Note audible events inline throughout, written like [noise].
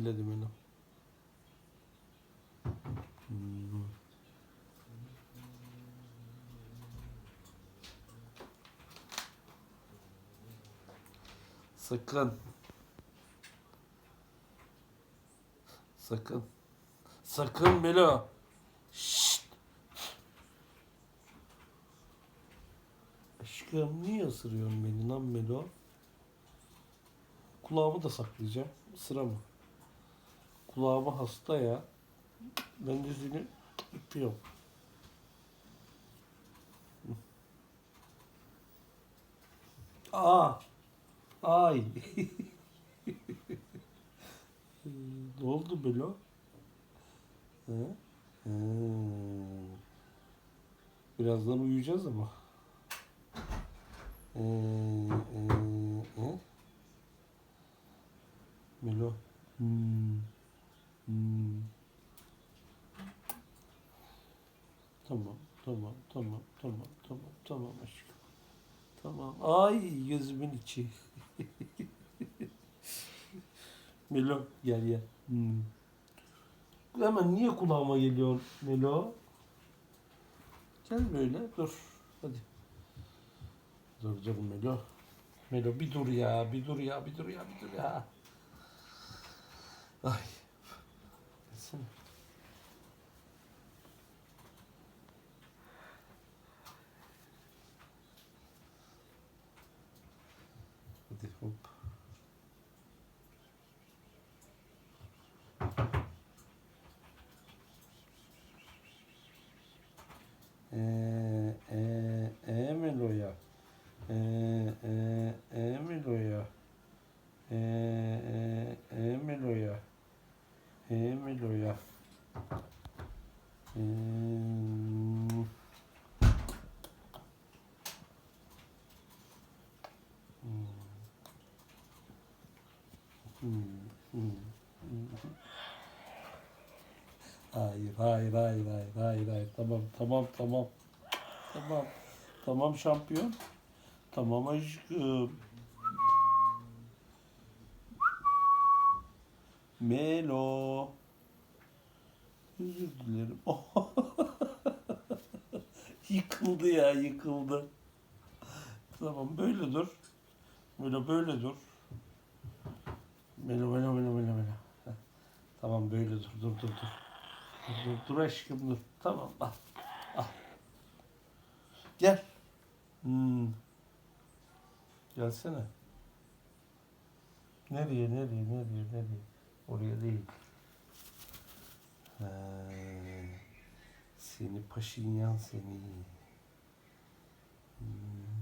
Melo. Hmm. Sakın. Sakın. Sakın Melo. Şşt. Aşkım niye ısırıyorsun beni lan Melo? Kulağımı da saklayacağım. Sıra mı? Kulağımı hasta ya. Ben seni öpüyorum. Aa. Ay. [laughs] ne oldu Belo? He? He. Birazdan uyuyacağız ama. Ee, e, e? Melo. Hmm. Hmm. Tamam, tamam, tamam, tamam, tamam, aşkım. Tamam. Ay gözümün içi. [laughs] Melo gel gel. Hmm. Hemen niye kulağıma geliyor Melo? Gel böyle dur. Hadi. Dur dur Melo. Melo bir dur ya, bir dur ya, bir dur ya, bir dur ya. Ay. Gelsene. 에, 에, 에밀로야. 에, 에, 에밀로야. 에, 에, 에밀로야. 에밀로야. 음. 음. 음. Hayır, hayır, hayır, hayır, hayır, hayır. Tamam, tamam, tamam. Tamam. Tamam şampiyon. Tamam aşkım. Melo. Özür dilerim. [laughs] yıkıldı ya, yıkıldı. Tamam, böyle dur. Böyle, böyle dur. Melo, melo, melo, melo. Heh. Tamam, böyle dur, dur, dur, dur. Dur, dur, aşkım, dur. Tamam, al. Al. Gel. Hmm. Gelsene. Nereye, nereye, nereye, nereye? Oraya değil. He. Seni paşinyan seni. Hmm.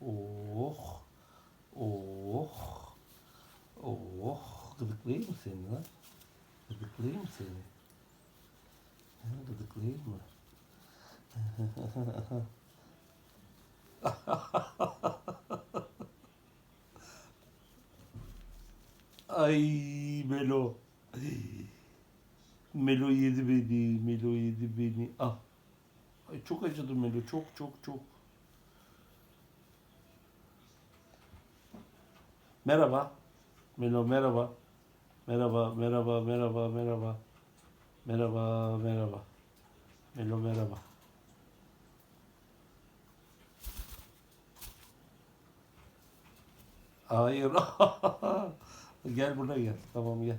Oh. Oh. Oh. Gıdıklayayım mı seni lan? Gıdıklayayım mı seni? Ha, Gıdıklayayım mı? [laughs] Ay Melo. Melo yedi beni. Melo yedi beni. Ah. Ay çok acıdı Melo. Çok çok çok. Merhaba. Melo merhaba. Merhaba, merhaba, merhaba, merhaba. Merhaba, merhaba. Melo merhaba. Hayır. [laughs] gel buraya gel. Tamam gel.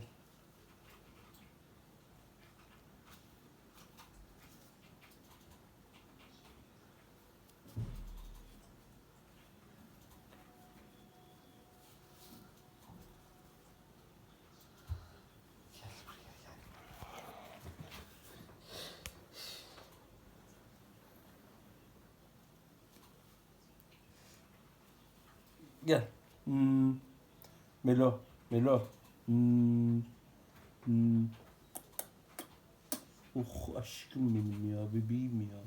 Gel. Hmm. Melo. Melo. Hmm. Hmm. Oh aşkım benim ya. Bebeğim ya.